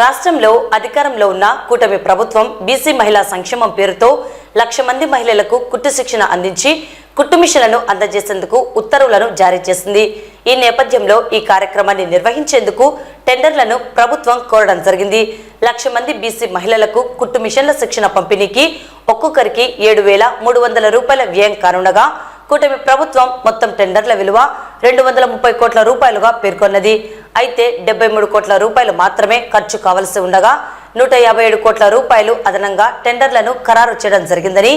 రాష్ట్రంలో అధికారంలో ఉన్న కూటమి ప్రభుత్వం బీసీ మహిళా సంక్షేమం పేరుతో లక్ష మంది మహిళలకు కుట్టు శిక్షణ అందించి కుట్టు మిషన్లను అందజేసేందుకు ఉత్తర్వులను జారీ చేసింది. ఈ నేపథ్యంలో ఈ కార్యక్రమాన్ని నిర్వహించేందుకు టెండర్లను ప్రభుత్వం కోరడం జరిగింది. లక్ష మంది బీసీ మహిళలకు కుట్టు మిషన్ల శిక్షణ పంపిణీకి ఒక్కొక్కరికి ఏడు వేల మూడు వందల రూపాయల వ్యయం కానుండగా కూటమి ప్రభుత్వం మొత్తం టెండర్ల విలువ రెండు వందల ముప్పై కోట్ల రూపాయలుగా పేర్కొన్నది. అయితే డెబ్బై మూడు కోట్ల రూపాయలు మాత్రమే ఖర్చు కావలసి ఉండగా నూట యాభై ఏడు కోట్ల రూపాయలు అదనంగా టెండర్లను ఖరారు చేయడం జరిగిందని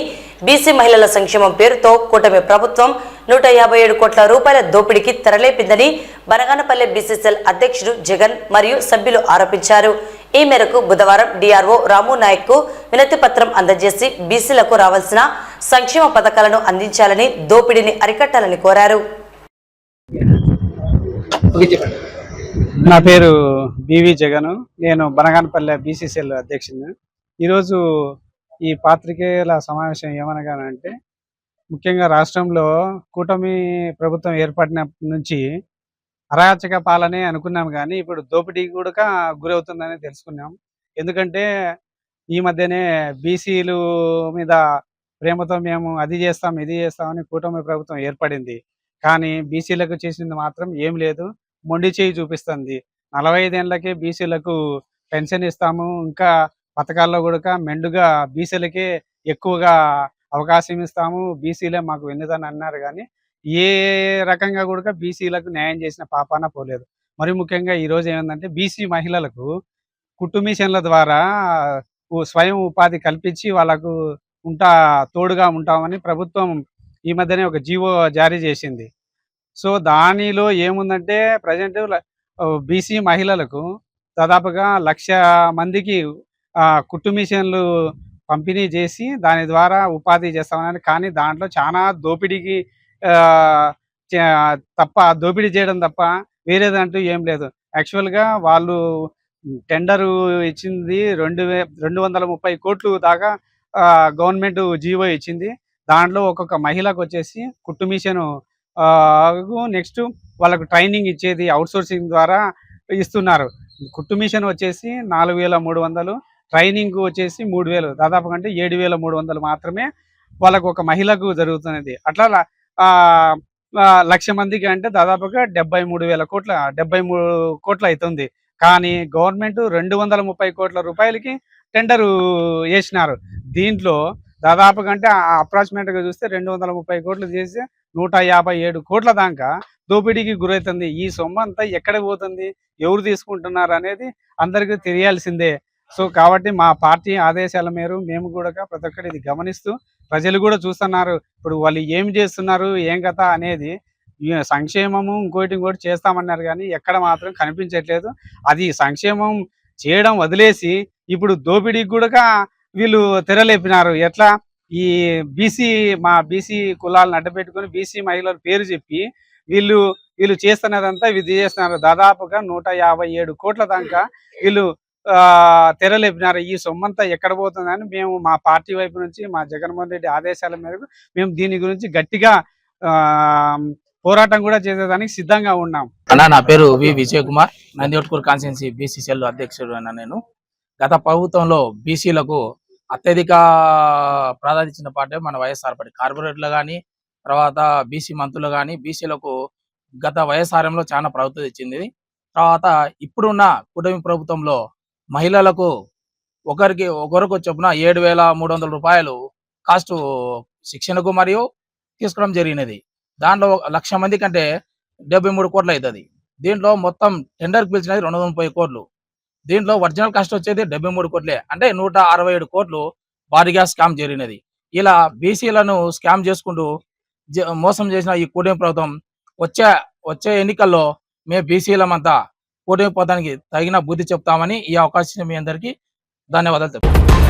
బీసీ మహిళల సంక్షేమం పేరుతో కూటమి ప్రభుత్వం నూట యాభై ఏడు కోట్ల రూపాయల దోపిడీకి తెరలేపిందని బనగానపల్లె బీసీసీఎల్ అధ్యక్షుడు జగన్ మరియు సభ్యులు ఆరోపించారు. ఈ మేరకు బుధవారం డిఆర్ఓ రాము నాయక్కు వినతి పత్రం అందజేసి బీసీలకు రావాల్సిన సంక్షేమ పథకాలను అందించాలని దోపిడీని అరికట్టాలని కోరారు. నా పేరు బివి జగన్. నేను బనగానపల్లె బీసీసీఎల్ అధ్యక్షుని ఈరోజు ఈ పాత్రికేయుల సమావేశం ఏమనగానంటే ముఖ్యంగా రాష్ట్రంలో కూటమి ప్రభుత్వం ఏర్పడిన నుంచి అరాచక పాలనే అనుకున్నాం కానీ ఇప్పుడు దోపిడీ కూడా గురవుతుందని తెలుసుకున్నాం. ఎందుకంటే ఈ మధ్యనే బీసీలు మీద ప్రేమతో మేము అది చేస్తాం ఇది చేస్తామని కూటమి ప్రభుత్వం ఏర్పడింది. కానీ బీసీలకు చేసింది మాత్రం ఏం లేదు. మొండి చేయి చూపిస్తుంది. నలభై ఐదేళ్ళకే బీసీలకు పెన్షన్ ఇస్తాము. ఇంకా పథకాల్లో కూడా మెండుగా బీసీలకే ఎక్కువగా అవకాశం ఇస్తాము. బీసీలే మాకు వెన్నుదని అన్నారు కానీ ఏ రకంగా కూడా బీసీలకు న్యాయం చేసిన పాపాన పోలేదు. మరి ముఖ్యంగా ఈ రోజు ఏమైందంటే బీసీ మహిళలకు కుట్టు మిషన్ల ద్వారా స్వయం ఉపాధి కల్పించి వాళ్ళకు ఉంటా తోడుగా ఉంటామని ప్రభుత్వం ఈ మధ్యనే ఒక జీవో జారీ చేసింది. సో దానిలో ఏముందంటే ప్రజెంట్ బీసీ మహిళలకు దాదాపుగా లక్ష మందికి కుట్టు మిషన్లు పంపిణీ చేసి దాని ద్వారా ఉపాధి చేస్తామని కానీ దాంట్లో చాలా దోపిడీకి తప్ప దోపిడీ చేయడం తప్ప వేరేదంటూ ఏం లేదు. యాక్చువల్గా వాళ్ళు టెండర్ ఇచ్చింది రెండు వే రెండు వందల ముప్పై కోట్లు దాకా గవర్నమెంట్ జీవో ఇచ్చింది. దాంట్లో ఒక్కొక్క మహిళకు వచ్చేసి కుట్టు మిషన్ నెక్స్ట్ వాళ్ళకు ట్రైనింగ్ ఇచ్చేది అవుట్సోర్సింగ్ ద్వారా ఇస్తున్నారు. కుట్టు మిషన్ వచ్చేసి నాలుగు వేల మూడు వందలు ట్రైనింగ్ వచ్చేసి మూడు వేలు దాదాపు అంటే ఏడు వేల మూడు వందలు మాత్రమే వాళ్ళకు ఒక మహిళకు జరుగుతున్నది. అట్లా లక్ష మందికి అంటే దాదాపుగా డెబ్బై మూడు వేల కోట్ల డెబ్బై మూడు కోట్ల అవుతుంది కానీ గవర్నమెంట్ రెండు వందల ముప్పై కోట్ల రూపాయలకి టెండరు వేసినారు. దీంట్లో దాదాపు కంటే అప్రాక్సిమేట్గా చూస్తే రెండు వందల ముప్పై కోట్లు చేసి నూట యాభై ఏడు కోట్ల దాకా దోపిడీకి గురవుతుంది ఈ సొమ్ము అంతా ఎక్కడ పోతుంది? ఎవరు తీసుకుంటున్నారు అనేది అందరికీ తెలియాల్సిందే. సో కాబట్టి మా పార్టీ ఆదేశాల మేరకు మేము కూడా ప్రతి ఒక్కటి ఇది గమనిస్తూ ప్రజలు కూడా చూస్తున్నారు. ఇప్పుడు వాళ్ళు ఏం చేస్తున్నారు? ఏం కథ అనేది సంక్షేమము ఇంకోటి ఇంకోటి చేస్తామన్నారు కానీ ఎక్కడ మాత్రం కనిపించట్లేదు. అది సంక్షేమం చేయడం వదిలేసి ఇప్పుడు దోపిడీకి కూడా వీళ్ళు తెరలేపినారు. ఎట్లా? ఈ బీసీ మా బీసీ కులాలను అడ్డపెట్టుకుని బీసీ మహిళల పేరు చెప్పి వీళ్ళు వీళ్ళు చేస్తున్నదంతా విధి చేస్తున్నారు. దాదాపుగా నూట యాభై ఏడు కోట్ల దాకా వీళ్ళు ఆ, తెరలేపినారు. ఈ సొమ్మంతా ఎక్కడ పోతుందని మేము మా పార్టీ వైపు నుంచి మా జగన్మోహన్ రెడ్డి ఆదేశాల మేరకు మేము దీని గురించి గట్టిగా ఆ, పోరాటం కూడా చేసేదానికి సిద్ధంగా ఉన్నాం. అన్న నా పేరు వి విజయ్ కుమార్. నందివట్కూరు కాన్స్టిట్యున్సీ బీసీసీఎల్ అధ్యక్షుడు అన్న నేను. గత ప్రభుత్వంలో బీసీలకు అత్యధిక ప్రాధాన్యత ఇచ్చిన పార్టీ మన వైఎస్ఆర్ పార్టీ. కార్పొరేట్లు కానీ తర్వాత బీసీ మంత్రులు కానీ బీసీలకు గత వైఎస్ఆర్ఎంలో చాలా ప్రభుత్వం ఇచ్చింది. తర్వాత ఇప్పుడున్న కూటమి ప్రభుత్వంలో మహిళలకు ఒకరికి ఒకరికి చొప్పున ఏడు వేల మూడు వందల రూపాయలు కాస్ట్ శిక్షణకు మరియు తీసుకోవడం జరిగినది. దాంట్లో ఒక లక్ష మంది కంటే డెబ్బై మూడు కోట్లు అవుతుంది. దీంట్లో మొత్తం టెండర్ పిలిచినది రెండు వందల ముప్పై కోట్లు. దీంట్లో ఒరిజినల్ కాస్ట్ వచ్చేది డెబ్బై మూడు కోట్లే అంటే నూట అరవై ఏడు కోట్లు భారీగా స్కామ్ జరిగినది ఇలా బీసీలను స్కామ్ చేసుకుంటూ మోసం చేసిన ఈ కూటమి ప్రభుత్వం వచ్చే వచ్చే ఎన్నికల్లో మేము బీసీలమంతా కూటమి పోతానికి తగిన బుద్ధి చెప్తామని ఈ అవకాశం మీ అందరికీ ధన్యవాదాలు తెలుపుతున్నాను.